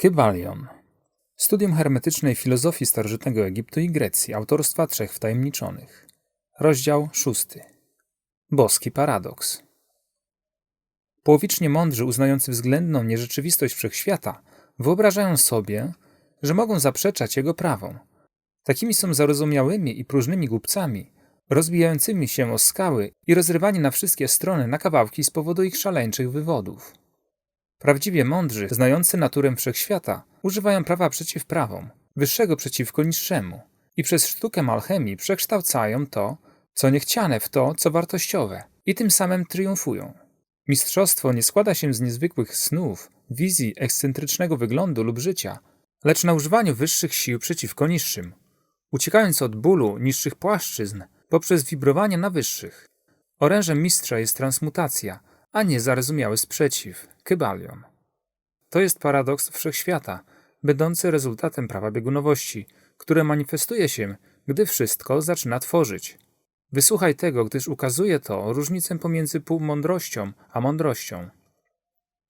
Kybalion. Studium hermetycznej filozofii starożytnego Egiptu i Grecji autorstwa trzech wtajemniczonych. Rozdział szósty. Boski paradoks. Połowicznie mądrzy uznający względną nierzeczywistość wszechświata wyobrażają sobie, że mogą zaprzeczać jego prawom. Takimi są zarozumiałymi i próżnymi głupcami, rozbijającymi się o skały i rozrywani na wszystkie strony na kawałki z powodu ich szaleńczych wywodów. Prawdziwie mądrzy, znający naturę wszechświata, używają prawa przeciw prawom, wyższego przeciwko niższemu i przez sztukę alchemii przekształcają to, co niechciane w to, co wartościowe i tym samym triumfują. Mistrzostwo nie składa się z niezwykłych snów, wizji ekscentrycznego wyglądu lub życia, lecz na używaniu wyższych sił przeciwko niższym, uciekając od bólu niższych płaszczyzn poprzez wibrowanie na wyższych. Orężem mistrza jest transmutacja, a nie zarozumiały sprzeciw, kybalion. To jest paradoks wszechświata, będący rezultatem prawa biegunowości, które manifestuje się, gdy wszystko zaczyna tworzyć. Wysłuchaj tego, gdyż ukazuje to różnicę pomiędzy półmądrością a mądrością.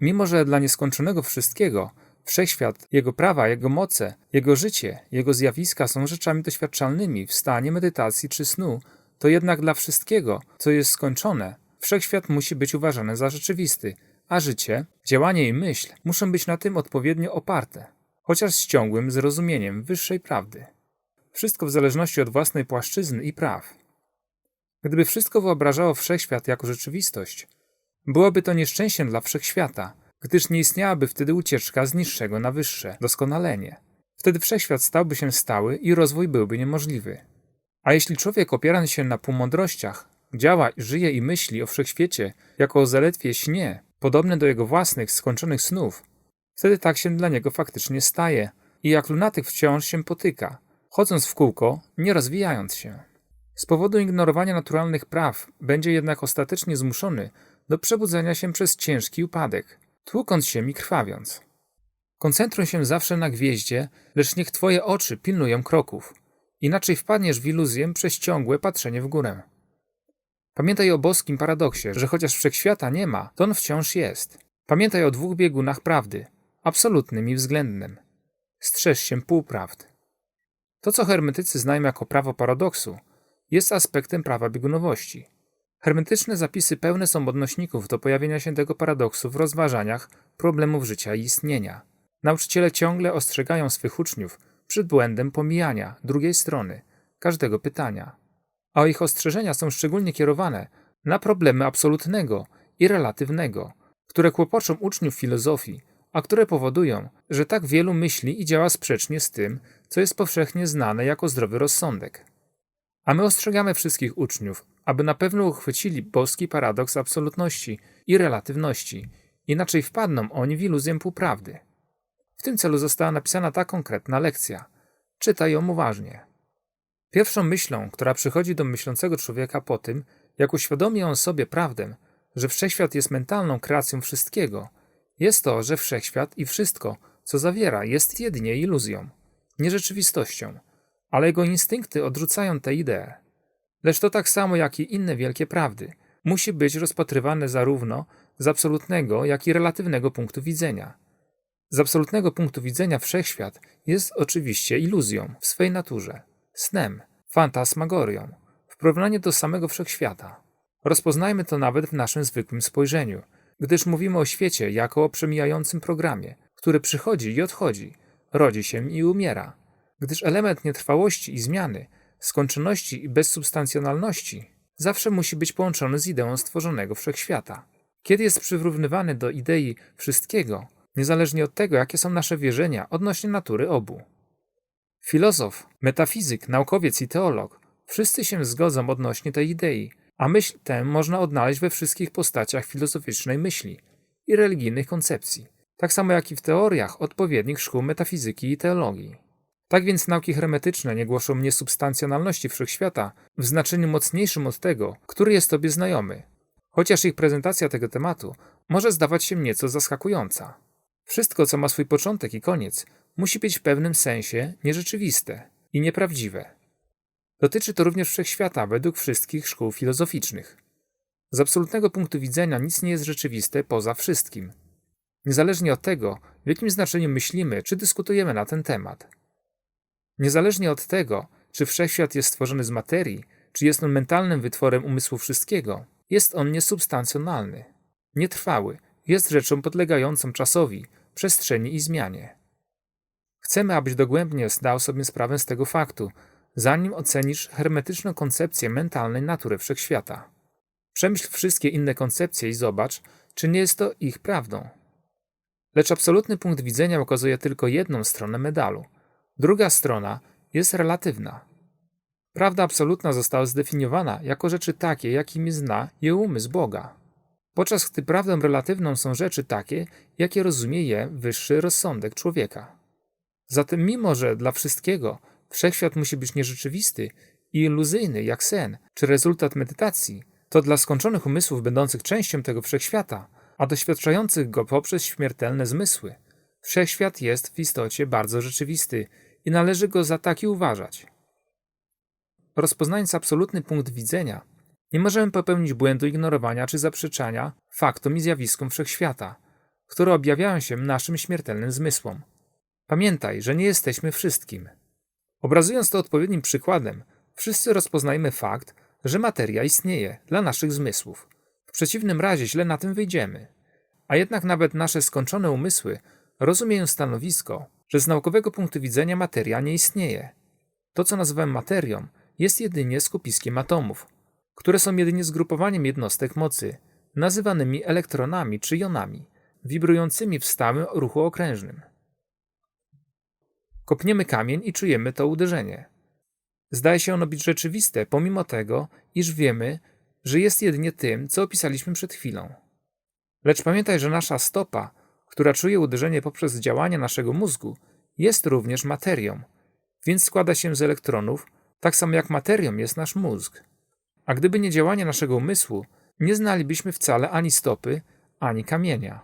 Mimo, że dla nieskończonego wszystkiego, wszechświat, jego prawa, jego moce, jego życie, jego zjawiska są rzeczami doświadczalnymi w stanie medytacji czy snu, to jednak dla wszystkiego, co jest skończone, wszechświat musi być uważany za rzeczywisty, a życie, działanie i myśl muszą być na tym odpowiednio oparte, chociaż z ciągłym zrozumieniem wyższej prawdy. Wszystko w zależności od własnej płaszczyzny i praw. Gdyby wszystko wyobrażało wszechświat jako rzeczywistość, byłoby to nieszczęściem dla wszechświata, gdyż nie istniałaby wtedy ucieczka z niższego na wyższe, doskonalenie. Wtedy wszechświat stałby się stały i rozwój byłby niemożliwy. A jeśli człowiek opiera się na półmądrościach, działa, żyje i myśli o wszechświecie jako o zaledwie śnie, podobne do jego własnych skończonych snów, wtedy tak się dla niego faktycznie staje i jak lunatyk wciąż się potyka, chodząc w kółko, nie rozwijając się. Z powodu ignorowania naturalnych praw będzie jednak ostatecznie zmuszony do przebudzenia się przez ciężki upadek, tłukąc się i krwawiąc. Koncentruj się zawsze na gwieździe, lecz niech twoje oczy pilnują kroków, inaczej wpadniesz w iluzję przez ciągłe patrzenie w górę. Pamiętaj o boskim paradoksie, że chociaż wszechświata nie ma, to on wciąż jest. Pamiętaj o dwóch biegunach prawdy, absolutnym i względnym. Strzeż się półprawd. To, co hermetycy znają jako prawo paradoksu, jest aspektem prawa biegunowości. Hermetyczne zapisy pełne są odnośników do pojawienia się tego paradoksu w rozważaniach problemów życia i istnienia. Nauczyciele ciągle ostrzegają swych uczniów przed błędem pomijania drugiej strony każdego pytania a ich ostrzeżenia są szczególnie kierowane na problemy absolutnego i relatywnego, które kłopoczą uczniów filozofii, a które powodują, że tak wielu myśli i działa sprzecznie z tym, co jest powszechnie znane jako zdrowy rozsądek. A my ostrzegamy wszystkich uczniów, aby na pewno uchwycili boski paradoks absolutności i relatywności, inaczej wpadną oni w iluzję półprawdy. W tym celu została napisana ta konkretna lekcja. Czytaj ją uważnie. Pierwszą myślą, która przychodzi do myślącego człowieka po tym, jak uświadomi on sobie prawdę, że wszechświat jest mentalną kreacją wszystkiego, jest to, że wszechświat i wszystko, co zawiera, jest jedynie iluzją, nie rzeczywistością, ale jego instynkty odrzucają tę ideę. Lecz to tak samo jak i inne wielkie prawdy, musi być rozpatrywane zarówno z absolutnego, jak i relatywnego punktu widzenia. Z absolutnego punktu widzenia wszechświat jest oczywiście iluzją w swej naturze snem, fantasmagorią, w porównaniu do samego wszechświata. Rozpoznajmy to nawet w naszym zwykłym spojrzeniu, gdyż mówimy o świecie jako o przemijającym programie, który przychodzi i odchodzi, rodzi się i umiera. Gdyż element nietrwałości i zmiany, skończoności i bezsubstancjonalności zawsze musi być połączony z ideą stworzonego wszechświata. Kiedy jest przyrównywany do idei wszystkiego, niezależnie od tego, jakie są nasze wierzenia odnośnie natury obu. Filozof, metafizyk, naukowiec i teolog wszyscy się zgodzą odnośnie tej idei, a myśl tę można odnaleźć we wszystkich postaciach filozoficznej myśli i religijnych koncepcji, tak samo jak i w teoriach odpowiednich szkół metafizyki i teologii. Tak więc nauki hermetyczne nie głoszą niesubstancjonalności wszechświata w znaczeniu mocniejszym od tego, który jest tobie znajomy, chociaż ich prezentacja tego tematu może zdawać się nieco zaskakująca. Wszystko, co ma swój początek i koniec, musi być w pewnym sensie nierzeczywiste i nieprawdziwe. Dotyczy to również wszechświata według wszystkich szkół filozoficznych. Z absolutnego punktu widzenia nic nie jest rzeczywiste poza wszystkim. niezależnie od tego, w jakim znaczeniu myślimy czy dyskutujemy na ten temat. Niezależnie od tego, czy wszechświat jest stworzony z materii, czy jest on mentalnym wytworem umysłu wszystkiego, jest on niesubstancjonalny, nietrwały, jest rzeczą podlegającą czasowi, przestrzeni i zmianie. Chcemy, abyś dogłębnie zdał sobie sprawę z tego faktu, zanim ocenisz hermetyczną koncepcję mentalnej natury wszechświata. Przemyśl wszystkie inne koncepcje i zobacz, czy nie jest to ich prawdą. Lecz absolutny punkt widzenia ukazuje tylko jedną stronę medalu. Druga strona jest relatywna. Prawda absolutna została zdefiniowana jako rzeczy takie, jakimi zna je umysł Boga. Podczas gdy prawdą relatywną są rzeczy takie, jakie rozumie je wyższy rozsądek człowieka. Zatem, mimo że dla wszystkiego wszechświat musi być nierzeczywisty i iluzyjny jak sen czy rezultat medytacji, to dla skończonych umysłów będących częścią tego wszechświata, a doświadczających go poprzez śmiertelne zmysły, wszechświat jest w istocie bardzo rzeczywisty i należy go za taki uważać. Rozpoznając absolutny punkt widzenia, nie możemy popełnić błędu ignorowania czy zaprzeczania faktom i zjawiskom wszechświata, które objawiają się naszym śmiertelnym zmysłom. Pamiętaj, że nie jesteśmy wszystkim. Obrazując to odpowiednim przykładem, wszyscy rozpoznajemy fakt, że materia istnieje dla naszych zmysłów. W przeciwnym razie źle na tym wyjdziemy. A jednak nawet nasze skończone umysły rozumieją stanowisko, że z naukowego punktu widzenia materia nie istnieje. To, co nazywamy materią, jest jedynie skupiskiem atomów, które są jedynie zgrupowaniem jednostek mocy, nazywanymi elektronami czy jonami, wibrującymi w stałym ruchu okrężnym. Kopniemy kamień i czujemy to uderzenie. Zdaje się ono być rzeczywiste, pomimo tego, iż wiemy, że jest jedynie tym, co opisaliśmy przed chwilą. Lecz pamiętaj, że nasza stopa, która czuje uderzenie poprzez działanie naszego mózgu, jest również materią, więc składa się z elektronów, tak samo jak materią jest nasz mózg. A gdyby nie działanie naszego umysłu, nie znalibyśmy wcale ani stopy, ani kamienia.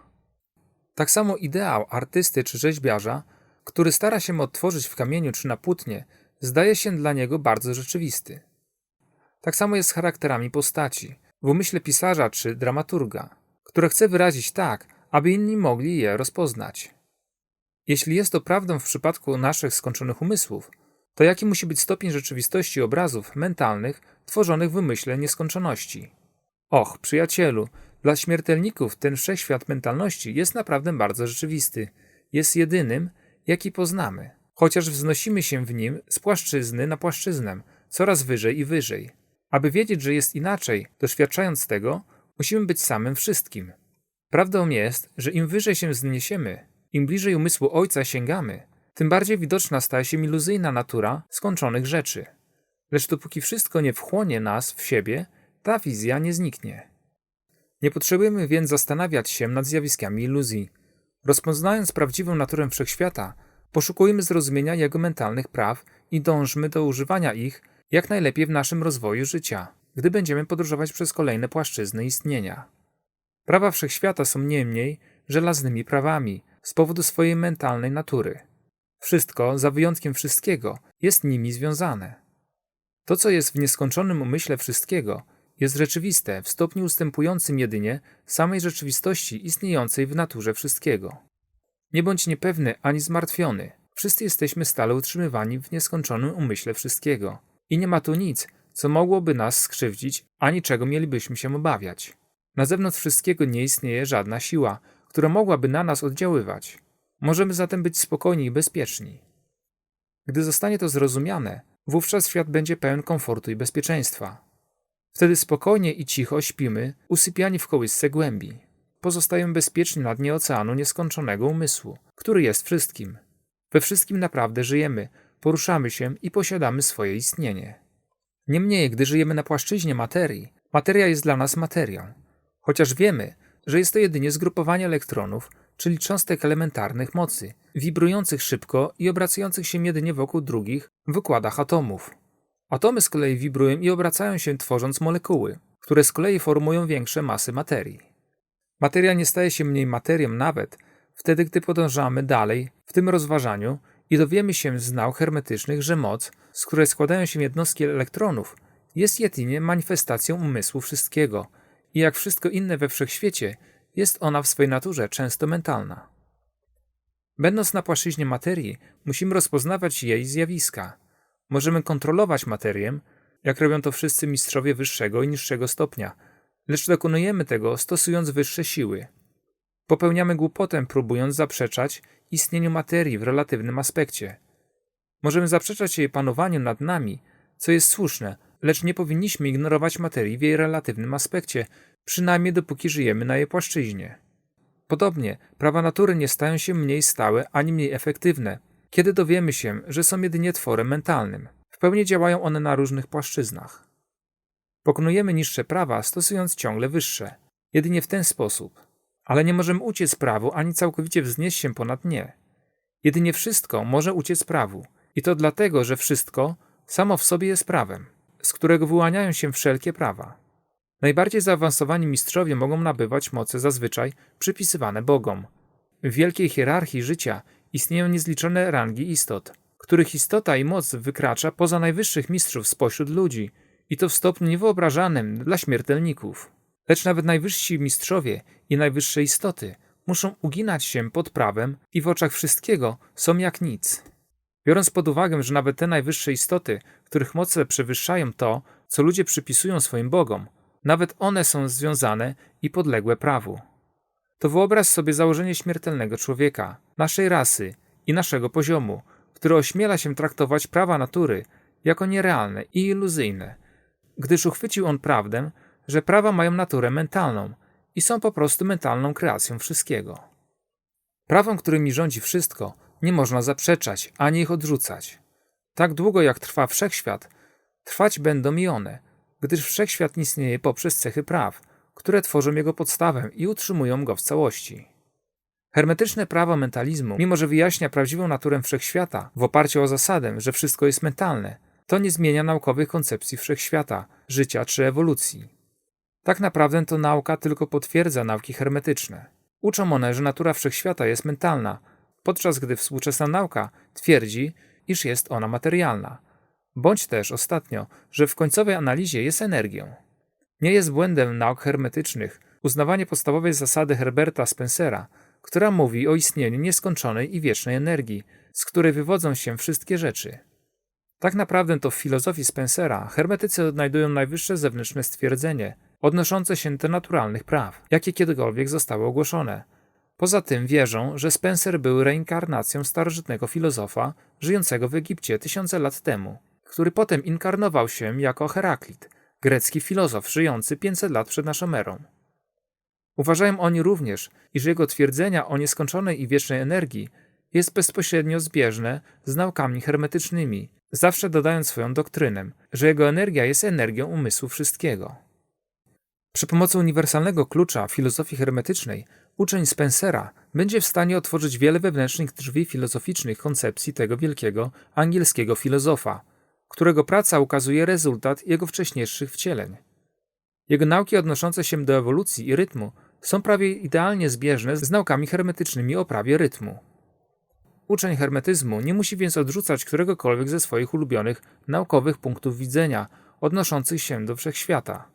Tak samo ideał artysty czy rzeźbiarza, który stara się odtworzyć w kamieniu czy na płótnie, zdaje się dla niego bardzo rzeczywisty. Tak samo jest z charakterami postaci, w umyśle pisarza czy dramaturga, które chce wyrazić tak, aby inni mogli je rozpoznać. Jeśli jest to prawdą w przypadku naszych skończonych umysłów, to jaki musi być stopień rzeczywistości obrazów mentalnych tworzonych w umyśle nieskończoności? Och, przyjacielu, dla śmiertelników ten wszechświat mentalności jest naprawdę bardzo rzeczywisty. Jest jedynym, jaki poznamy, chociaż wznosimy się w nim z płaszczyzny na płaszczyznę, coraz wyżej i wyżej. Aby wiedzieć, że jest inaczej, doświadczając tego, musimy być samym wszystkim. Prawdą jest, że im wyżej się wzniesiemy, im bliżej umysłu Ojca sięgamy, tym bardziej widoczna staje się iluzyjna natura skończonych rzeczy. Lecz dopóki wszystko nie wchłonie nas w siebie, ta wizja nie zniknie. Nie potrzebujemy więc zastanawiać się nad zjawiskami iluzji. Rozpoznając prawdziwą naturę wszechświata, poszukujmy zrozumienia jego mentalnych praw i dążmy do używania ich jak najlepiej w naszym rozwoju życia, gdy będziemy podróżować przez kolejne płaszczyzny istnienia. Prawa wszechświata są niemniej żelaznymi prawami z powodu swojej mentalnej natury. Wszystko, za wyjątkiem wszystkiego, jest nimi związane. To, co jest w nieskończonym umyśle wszystkiego, jest rzeczywiste w stopniu ustępującym jedynie samej rzeczywistości istniejącej w naturze wszystkiego. Nie bądź niepewny ani zmartwiony. Wszyscy jesteśmy stale utrzymywani w nieskończonym umyśle wszystkiego. I nie ma tu nic, co mogłoby nas skrzywdzić, ani czego mielibyśmy się obawiać. Na zewnątrz wszystkiego nie istnieje żadna siła, która mogłaby na nas oddziaływać. Możemy zatem być spokojni i bezpieczni. Gdy zostanie to zrozumiane, wówczas świat będzie pełen komfortu i bezpieczeństwa. Wtedy spokojnie i cicho śpimy, usypiani w kołysce głębi. Pozostajemy bezpieczni na dnie oceanu nieskończonego umysłu, który jest wszystkim. We wszystkim naprawdę żyjemy, poruszamy się i posiadamy swoje istnienie. Niemniej, gdy żyjemy na płaszczyźnie materii, materia jest dla nas materią. Chociaż wiemy, że jest to jedynie zgrupowanie elektronów, czyli cząstek elementarnych mocy, wibrujących szybko i obracających się jedynie wokół drugich w układach atomów. Atomy z kolei wibrują i obracają się tworząc molekuły, które z kolei formują większe masy materii. Materia nie staje się mniej materią nawet wtedy, gdy podążamy dalej w tym rozważaniu i dowiemy się z nauk hermetycznych, że moc, z której składają się jednostki elektronów, jest jedynie manifestacją umysłu wszystkiego i jak wszystko inne we wszechświecie, jest ona w swojej naturze często mentalna. Będąc na płaszczyźnie materii, musimy rozpoznawać jej zjawiska. Możemy kontrolować materię, jak robią to wszyscy mistrzowie wyższego i niższego stopnia, lecz dokonujemy tego stosując wyższe siły. Popełniamy głupotę, próbując zaprzeczać istnieniu materii w relatywnym aspekcie. Możemy zaprzeczać jej panowaniu nad nami, co jest słuszne, lecz nie powinniśmy ignorować materii w jej relatywnym aspekcie, przynajmniej dopóki żyjemy na jej płaszczyźnie. Podobnie, prawa natury nie stają się mniej stałe ani mniej efektywne, kiedy dowiemy się, że są jedynie tworem mentalnym. W pełni działają one na różnych płaszczyznach. Pokonujemy niższe prawa, stosując ciągle wyższe. Jedynie w ten sposób. Ale nie możemy uciec prawu ani całkowicie wznieść się ponad nie. Jedynie wszystko może uciec prawu. I to dlatego, że wszystko samo w sobie jest prawem, z którego wyłaniają się wszelkie prawa. Najbardziej zaawansowani mistrzowie mogą nabywać moce zazwyczaj przypisywane Bogom. W wielkiej hierarchii życia istnieją niezliczone rangi istot, których istota i moc wykracza poza najwyższych mistrzów spośród ludzi, i to w stopniu niewyobrażanym dla śmiertelników. Lecz nawet najwyżsi mistrzowie i najwyższe istoty muszą uginać się pod prawem i w oczach wszystkiego są jak nic. Biorąc pod uwagę, że nawet te najwyższe istoty, których moce przewyższają to, co ludzie przypisują swoim bogom, nawet one są związane i podległe prawu. To wyobraź sobie założenie śmiertelnego człowieka, naszej rasy i naszego poziomu, który ośmiela się traktować prawa natury jako nierealne i iluzyjne, gdyż uchwycił on prawdę, że prawa mają naturę mentalną i są po prostu mentalną kreacją wszystkiego. Prawom, którymi rządzi wszystko, nie można zaprzeczać ani ich odrzucać. Tak długo jak trwa wszechświat, trwać będą i one, gdyż wszechświat istnieje poprzez cechy praw, które tworzą jego podstawę i utrzymują go w całości. Hermetyczne prawo mentalizmu, mimo że wyjaśnia prawdziwą naturę wszechświata w oparciu o zasadę, że wszystko jest mentalne, to nie zmienia naukowych koncepcji wszechświata, życia czy ewolucji. Tak naprawdę to nauka tylko potwierdza nauki hermetyczne. Uczą one, że natura wszechświata jest mentalna, podczas gdy współczesna nauka twierdzi, iż jest ona materialna, bądź też ostatnio, że w końcowej analizie jest energią. Nie jest błędem nauk hermetycznych uznawanie podstawowej zasady Herberta Spencera, która mówi o istnieniu nieskończonej i wiecznej energii, z której wywodzą się wszystkie rzeczy. Tak naprawdę to w filozofii Spencera hermetycy odnajdują najwyższe zewnętrzne stwierdzenie, odnoszące się do naturalnych praw, jakie kiedykolwiek zostały ogłoszone. Poza tym wierzą, że Spencer był reinkarnacją starożytnego filozofa żyjącego w Egipcie tysiące lat temu, który potem inkarnował się jako Heraklit, grecki filozof żyjący 500 lat przed naszą erą. Uważają oni również, iż jego twierdzenia o nieskończonej i wiecznej energii jest bezpośrednio zbieżne z naukami hermetycznymi, zawsze dodając swoją doktrynę, że jego energia jest energią umysłu wszystkiego. Przy pomocy uniwersalnego klucza filozofii hermetycznej uczeń Spencera będzie w stanie otworzyć wiele wewnętrznych drzwi filozoficznych koncepcji tego wielkiego angielskiego filozofa, którego praca ukazuje rezultat jego wcześniejszych wcieleń. Jego nauki odnoszące się do ewolucji i rytmu są prawie idealnie zbieżne z naukami hermetycznymi o prawie rytmu. Uczeń hermetyzmu nie musi więc odrzucać któregokolwiek ze swoich ulubionych naukowych punktów widzenia odnoszących się do wszechświata.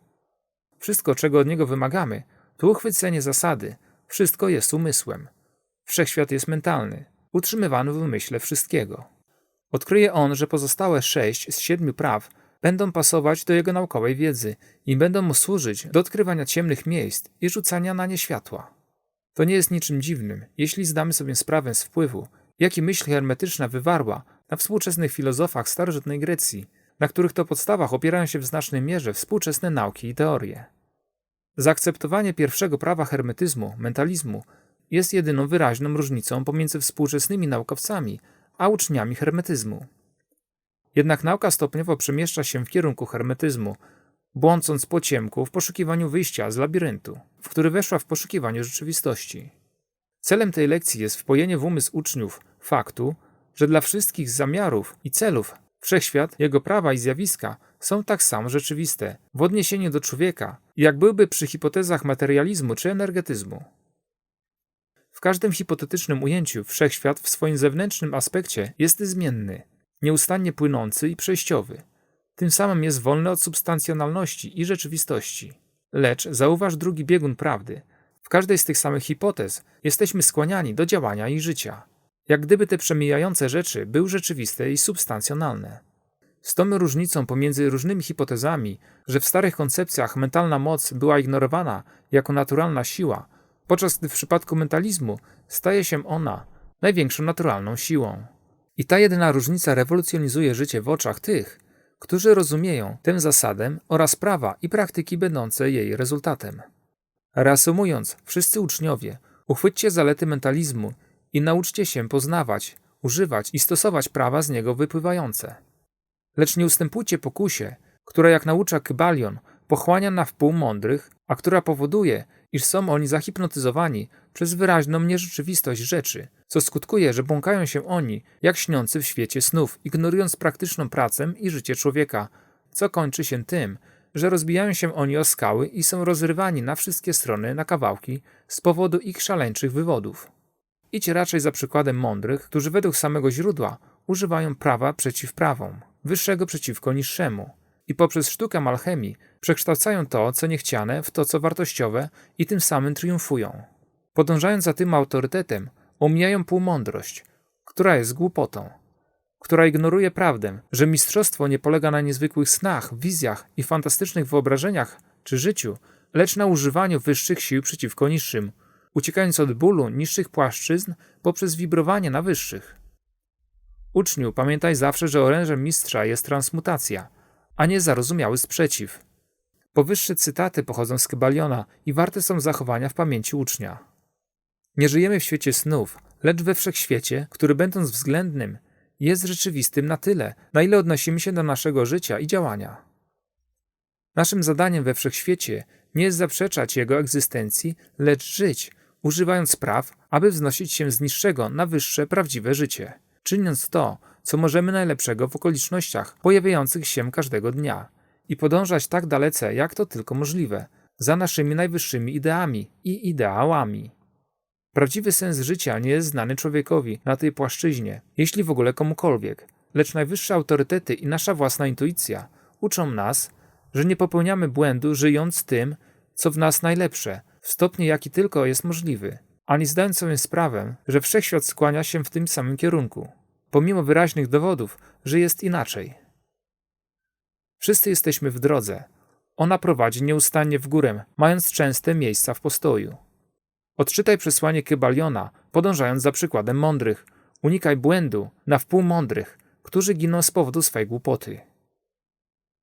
Wszystko, czego od niego wymagamy, to uchwycenie zasady: wszystko jest umysłem. Wszechświat jest mentalny, utrzymywany w umyśle wszystkiego. Odkryje on, że pozostałe sześć z siedmiu praw będą pasować do jego naukowej wiedzy i będą mu służyć do odkrywania ciemnych miejsc i rzucania na nie światła. To nie jest niczym dziwnym, jeśli zdamy sobie sprawę z wpływu, jaki myśl hermetyczna wywarła na współczesnych filozofach starożytnej Grecji, na których to podstawach opierają się w znacznej mierze współczesne nauki i teorie. Zaakceptowanie pierwszego prawa hermetyzmu, mentalizmu, jest jedyną wyraźną różnicą pomiędzy współczesnymi naukowcami a uczniami hermetyzmu. Jednak nauka stopniowo przemieszcza się w kierunku hermetyzmu, błądząc po ciemku w poszukiwaniu wyjścia z labiryntu, w który weszła w poszukiwaniu rzeczywistości. Celem tej lekcji jest wpojenie w umysł uczniów faktu, że dla wszystkich zamiarów i celów wszechświat, jego prawa i zjawiska są tak samo rzeczywiste w odniesieniu do człowieka, jak byłby przy hipotezach materializmu czy energetyzmu. W każdym hipotetycznym ujęciu wszechświat w swoim zewnętrznym aspekcie jest zmienny, nieustannie płynący i przejściowy. Tym samym jest wolny od substancjonalności i rzeczywistości. Lecz zauważ drugi biegun prawdy – każdej z tych samych hipotez jesteśmy skłaniani do działania i życia. Jak gdyby te przemijające rzeczy były rzeczywiste i substancjonalne. Z tą różnicą pomiędzy różnymi hipotezami, że w starych koncepcjach mentalna moc była ignorowana jako naturalna siła, podczas gdy w przypadku mentalizmu staje się ona największą naturalną siłą. I ta jedyna różnica rewolucjonizuje życie w oczach tych, którzy rozumieją tę zasadę oraz prawa i praktyki będące jej rezultatem. Reasumując, wszyscy uczniowie, uchwyćcie zalety mentalizmu i nauczcie się poznawać, używać i stosować prawa z niego wypływające. Lecz nie ustępujcie pokusie, która jak naucza Kybalion pochłania na wpół mądrych, a która powoduje, iż są oni zahipnotyzowani przez wyraźną nierzeczywistość rzeczy, co skutkuje, że błąkają się oni jak śniący w świecie snów, ignorując praktyczną pracę i życie człowieka, co kończy się tym, że rozbijają się oni o skały i są rozrywani na wszystkie strony na kawałki z powodu ich szaleńczych wywodów. Idź raczej za przykładem mądrych, którzy według samego źródła używają prawa przeciw prawom, wyższego przeciwko niższemu i poprzez sztukę alchemii przekształcają to, co niechciane, w to, co wartościowe i tym samym triumfują. Podążając za tym autorytetem, omijają półmądrość, która jest głupotą, która ignoruje prawdę, że mistrzostwo nie polega na niezwykłych snach, wizjach i fantastycznych wyobrażeniach czy życiu, lecz na używaniu wyższych sił przeciwko niższym, uciekając od bólu niższych płaszczyzn poprzez wibrowanie na wyższych. Uczniu, pamiętaj zawsze, że orężem mistrza jest transmutacja, a nie zarozumiały sprzeciw. Powyższe cytaty pochodzą z Kybaliona i warte są zachowania w pamięci ucznia. Nie żyjemy w świecie snów, lecz we wszechświecie, który będąc względnym, jest rzeczywistym na tyle, na ile odnosimy się do naszego życia i działania. Naszym zadaniem we wszechświecie nie jest zaprzeczać jego egzystencji, lecz żyć, używając praw, aby wznosić się z niższego na wyższe, prawdziwe życie, czyniąc to, co możemy najlepszego w okolicznościach pojawiających się każdego dnia i podążać tak dalece, jak to tylko możliwe, za naszymi najwyższymi ideami i ideałami. Prawdziwy sens życia nie jest znany człowiekowi na tej płaszczyźnie, jeśli w ogóle komukolwiek, lecz najwyższe autorytety i nasza własna intuicja uczą nas, że nie popełniamy błędu żyjąc tym, co w nas najlepsze, w stopniu jaki tylko jest możliwy, ani zdając sobie sprawę, że wszechświat skłania się w tym samym kierunku, pomimo wyraźnych dowodów, że jest inaczej. Wszyscy jesteśmy w drodze. Ona prowadzi nieustannie w górę, mając częste miejsca w postoju. Odczytaj przesłanie Kybaliona, podążając za przykładem mądrych. Unikaj błędu na wpół mądrych, którzy giną z powodu swej głupoty.